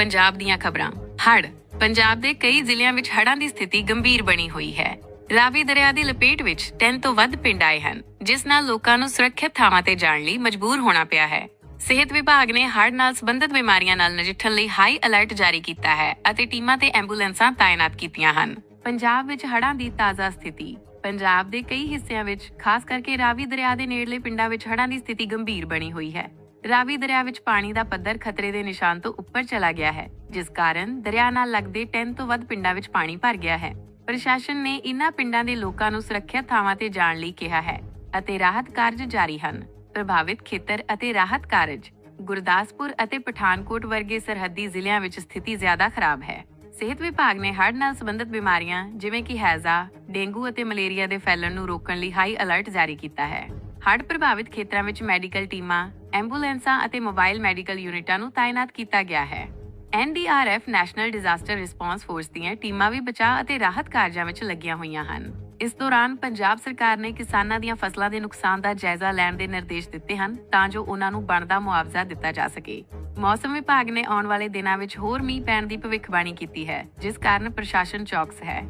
ਪੰਜਾਬ ਦੀਆਂ ਖਬਰਾਂ। ਹੜ ਪੰਜਾਬ ਦੇ ਕਈ ਜ਼ਿਲ੍ਹਿਆਂ ਵਿੱਚ ਹੜ੍ਹਾਂ ਦੀ ਸਥਿਤੀ ਗੰਭੀਰ ਬਣੀ ਹੋਈ ਹੈ। ਰਾਵੀ ਦਰਿਆ ਦੀ ਲਪੇਟ ਵਿੱਚ 10 ਤੋਂ ਵੱਧ ਪਿੰਡ ਆਏ ਹਨ, ਜਿਸ ਨਾਲ ਲੋਕਾਂ ਨੂੰ ਸੁਰੱਖਿਅਤ ਥਾਵਾਂ ਤੇ ਜਾਣ ਲਈ ਮਜਬੂਰ ਹੋਣਾ ਪਿਆ ਹੈ। ਸਿਹਤ ਵਿਭਾਗ ਨੇ ਹੜ੍ਹ ਨਾਲ ਸੰਬੰਧਿਤ ਬਿਮਾਰੀਆਂ ਨਾਲ ਨਜਿੱਠਣ ਲਈ ਹਾਈ ਅਲਰਟ ਜਾਰੀ ਕੀਤਾ ਹੈ ਅਤੇ ਟੀਮਾਂ ਤੇ ਐਂਬੂਲੈਂਸਾਂ ਤਾਇਨਾਤ ਕੀਤੀਆਂ ਹਨ। ਪੰਜਾਬ ਵਿੱਚ ਹੜ੍ਹਾਂ ਦੀ ਤਾਜ਼ਾ ਸਥਿਤੀ। ਪੰਜਾਬ ਦੇ ਕਈ ਹਿੱਸਿਆਂ ਵਿੱਚ, ਖਾਸ ਕਰਕੇ ਰਾਵੀ ਦਰਿਆ ਦੇ ਨੇੜਲੇ ਪਿੰਡਾਂ ਵਿੱਚ ਹੜ੍ਹਾਂ ਦੀ ਸਥਿਤੀ ਗੰਭੀਰ ਬਣੀ ਹੋਈ ਹੈ। ਰਾਵੀ ਦਰਿਆ ਵਿੱਚ ਪਾਣੀ ਦਾ ਪੱਧਰ ਖਤਰੇ ਦੇ ਨਿਸ਼ਾਨ ਤੋਂ ਉੱਪਰ ਚਲਾ ਗਿਆ ਹੈ ਜਿਸ ਕਾਰਨ ਦਰਿਆ ਨਾਲ ਲੱਗਦੇ 10 ਤੋਂ ਵੱਧ ਪਿੰਡਾਂ ਵਿੱਚ ਪਾਣੀ ਭਰ ਗਿਆ ਹੈ। ਪ੍ਰਸ਼ਾਸਨ ਨੇ ਇਨ੍ਹਾਂ ਪਿੰਡਾਂ ਦੇ ਲੋਕਾਂ ਨੂੰ ਸੁਰੱਖਿਅਤ ਥਾਵਾਂ ਤੇ ਜਾਣ ਲਈ ਕਿਹਾ ਹੈ ਅਤੇ ਰਾਹਤ ਕਾਰਜ ਜਾਰੀ ਹਨ। ਪ੍ਰਭਾਵਿਤ ਖੇਤਰ ਅਤੇ ਰਾਹਤ ਕਾਰਜ ਗੁਰਦਾਸਪੁਰ ਅਤੇ ਪਠਾਨਕੋਟ ਵਰਗੇ ਸਰਹੱਦੀ ਜ਼ਿਲ੍ਹਿਆਂ ਵਿੱਚ ਸਥਿਤੀ ਜ਼ਿਆਦਾ ਖਰਾਬ ਹੈ। ਸਿਹਤ ਵਿਭਾਗ ਨੇ ਹੜ੍ਹ ਨਾਲ ਸੰਬੰਧਿਤ ਬਿਮਾਰੀਆਂ ਜਿਵੇਂ ਕਿ ਹੈਜ਼ਾ, ਡੇਂਗੂ ਅਤੇ ਮਲੇਰੀਆ ਦੇ ਫੈਲਣ ਨੂੰ ਰੋਕਣ ਲਈ ਹਾਈ ਅਲਰਟ ਜਾਰੀ ਕੀਤਾ ਹੈ। ਹੜ੍ਹ ਪ੍ਰਭਾਵਿਤ ਖੇਤਰਾਂ ਵਿੱਚ ਮੈਡੀਕਲ ਟੀਮਾਂ, ਐਂਬੂਲੈਂਸਾਂ ਅਤੇ ਮੋਬਾਈਲ ਮੈਡੀਕਲ ਯੂਨਿਟਾਂ ਨੂੰ ਤਾਇਨਾਤ ਕੀਤਾ ਗਿਆ ਹੈ। NDRF national disaster response force ਦੀਆਂ ਟੀਮਾਂ ਵੀ ਬਚਾਅ ਅਤੇ ਰਾਹਤ ਕਾਰਜਾਂ ਵਿੱਚ ਲੱਗੀਆਂ ਹੋਈਆਂ ਹਨ। ਇਸ ਦੌਰਾਨ ਪੰਜਾਬ ਸਰਕਾਰ ਨੇ ਕਿਸਾਨਾਂ ਦੀਆਂ ਫਸਲਾਂ ਦੇ ਨੁਕਸਾਨ ਦਾ ਜਾਇਜ਼ਾ ਲੈਣ ਦੇ ਨਿਰਦੇਸ਼ ਦਿੱਤੇ ਹਨ ਤਾਂ ਜੋ ਉਹਨਾਂ ਨੂੰ ਬਣਦਾ ਮੁਆਵਜ਼ਾ ਦਿੱਤਾ ਜਾ ਸਕੇ। ਮੌਸਮ ਵਿਭਾਗ ਨੇ ਆਉਣ ਵਾਲੇ ਦਿਨਾਂ ਵਿੱਚ ਹੋਰ ਮੀਂਹ ਪੈਣ ਦੀ ਭਵਿੱਖਬਾਣੀ ਕੀਤੀ ਹੈ ਜਿਸ ਕਾਰਨ ਪ੍ਰਸ਼ਾਸਨ ਚੌਕਸ ਹੈ